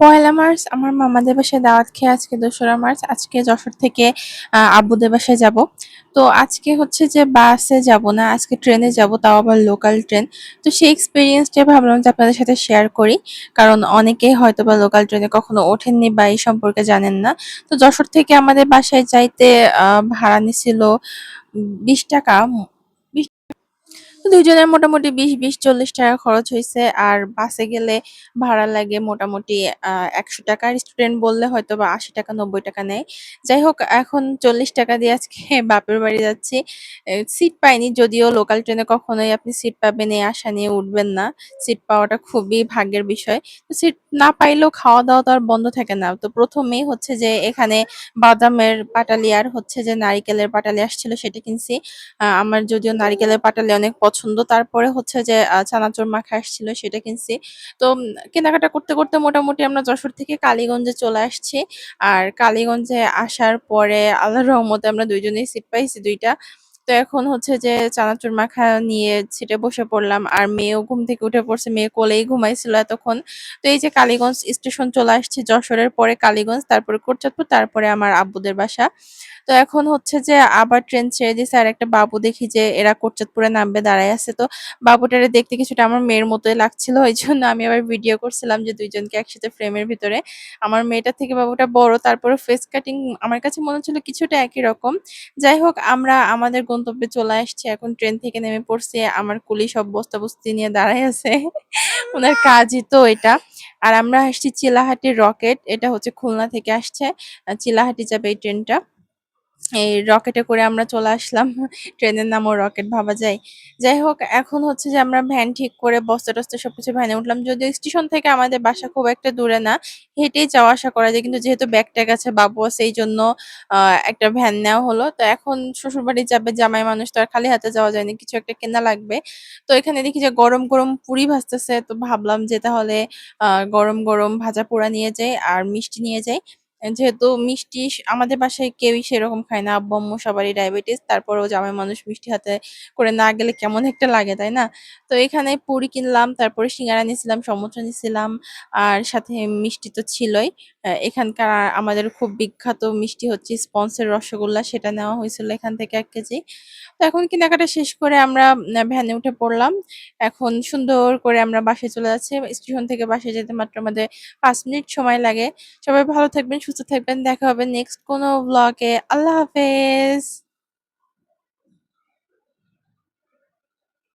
পয়লা March, আমার মামাদের বাসায় দাওয়াত খেয়ে আজকে দোসরা মার্চ, আজকে যশোর থেকে আব্বুদের বাসায় যাব। তো আজকে হচ্ছে যে বাসে যাব না, আজকে ট্রেনে যাব, তাও আবার লোকাল ট্রেন তো সেই এক্সপিরিয়েন্সটা ভাবলাম যে আপনাদের সাথে শেয়ার করি, কারণ অনেকেই হয়তো বা লোকাল ট্রেনে কখনো ওঠেননি বা এই সম্পর্কে জানেন না। তো যশোর থেকে আমাদের বাসায় যাইতে ভাড়া নিছিল বিশ টাকা। দুইজনের মোটামুটি বিশ বিশ, চল্লিশ টাকা খরচ হয়েছে আর বাসে গেলে ভাড়া লাগে মোটামুটি একশো টাকা স্টুডেন্ট বললে হয়তো বা আশি টাকা, নব্বই টাকা নেয়। যাই হোক, এখন চল্লিশ টাকা দিয়ে আজকে বাপের বাড়ি যাচ্ছি। সিট পাইনি, যদিও লোকাল ট্রেনে কখনোই আপনি সিট পাবেন এই আশা নিয়ে উঠবেন না। সিট পাওয়াটা খুবই ভাগ্যের বিষয়। তো সিট না পাইলেও খাওয়া দাওয়া তো আর বন্ধ থাকে না। তো প্রথমেই হচ্ছে যে এখানে বাদামের পাটালি আর হচ্ছে যে নারিকেলের পাটালি আসছিল সেটা কিনছি। আমার যদিও নারিকেলের পাটালি অনেক পছন্দ তারপরে হচ্ছে যে চানাচুর মাখা আসছিল, সেটা কিনছি। তো কেনাকাটা করতে করতে মোটামুটি আমরা যশোর থেকে কালীগঞ্জে চলে আসছি। আর কালীগঞ্জে আসার পরে আল্লাহ রহমতে আমরা দুইজনেই সিট পাইছি দুইটা। তো এখন হচ্ছে যে চানাচুর মাখা নিয়ে ছিটে বসে পড়লাম, আর মেয়েও ঘুম থেকে উঠে পড়ছে, মেয়ে কোলেই ঘুমাইছিল এতক্ষণ। তো এই যে কালীগঞ্জ স্টেশন চলে আসছি যশোরের, পরে কালীগঞ্জ, তারপরে কোটচাঁদপুর, তারপরে আমার আব্বুদের বাসা। তো এখন হচ্ছে যে আবার ট্রেন ছেড়ে দিয়েছে, আর একটা বাবু দেখি যে এরা কোটচাঁদপুরে নামবে, দাঁড়ায় আছে। তো বাবুটারে দেখতে কিছুটা আমার মেয়ের মতোই লাগছিল, ওই জন্য আমি আবার ভিডিও করছিলাম যে দুইজনকে একসাথে ফ্রেমের ভিতরে। আমার মেয়েটার থেকে বাবুটা বড় তারপরে ফেস কাটিং আমার কাছে মনে হচ্ছিল কিছুটা একই রকম। যাই হোক, আমরা আমাদের গন্তব্যে চলে আসছে। এখন ট্রেন থেকে নেমে পড়ছে। আমার কুলি সব বস্তা বস্তি নিয়ে দাঁড়ায় আছে। ওনার কাজই তো এটা। আর আমরা আসছি চিলাহাটির রকেট। এটা হচ্ছে খুলনা থেকে আসছে। চিলাহাটি যাবে এই ট্রেনটা এই রকেটে করে আমরা চলে আসলাম। ট্রেনের নামও রকেট ভাবা যায়। যাই হোক, এখন হচ্ছে যে আমরা ভ্যান ঠিক করে বস্তা টস্তা সবকিছু ভ্যানে উঠলাম। যদিও স্টেশন থেকে আমাদের বাসা খুব একটা দূরে না, হেঁটেই যাওয়া আসা করা যায়। কিন্তু যেহেতু ব্যাগ ট্যাগ আছে, বাবু আছে, এই জন্য একটা ভ্যান নেওয়া হলো। তো এখন শ্বশুরবাড়ি যাবে, জামাই মানুষ তো আর খালি হাতে যাওয়া যায়নি, কিছু একটা কেনা লাগবে। তো এখানে দেখি যে গরম গরম পুরি ভাজতেছে। তো ভাবলাম যে তাহলে গরম গরম ভাজা পোড়া নিয়ে যাই আর মিষ্টি নিয়ে যাই। যেহেতু মিষ্টি আমাদের বাসায় কেউই সেরকম খায় না। আব্বু সবারই ডায়াবেটিস তারপরেও জামাই মানুষ মিষ্টি হাতে করে না গেলে কেমন একটা লাগে, তাই না? তো এখানে পুরি কিনলাম, তারপরে সিঙ্গারা নিয়েছিলাম সমোসা নিয়েছিলাম, আর সাথে মিষ্টি তো ছিলই। এখানকার আমাদের খুব বিখ্যাত মিষ্টি হচ্ছে স্পন্সের রসগোল্লা, সেটা নেওয়া হয়েছিল এখান থেকে এক কেজি। তো এখন কেনাকাটা শেষ করে আমরা ভ্যানে উঠে পড়লাম। এখন সুন্দর করে আমরা বাসায় চলে যাচ্ছি। স্টেশন থেকে বাসায় যেতে মাত্র আমাদের পাঁচ মিনিট সময় লাগে। সবাই ভালো থাকবেন সুস্থ থাকবেন দেখা হবে নেক্সট কোনো ব্লগে আল্লাহ হাফেজ।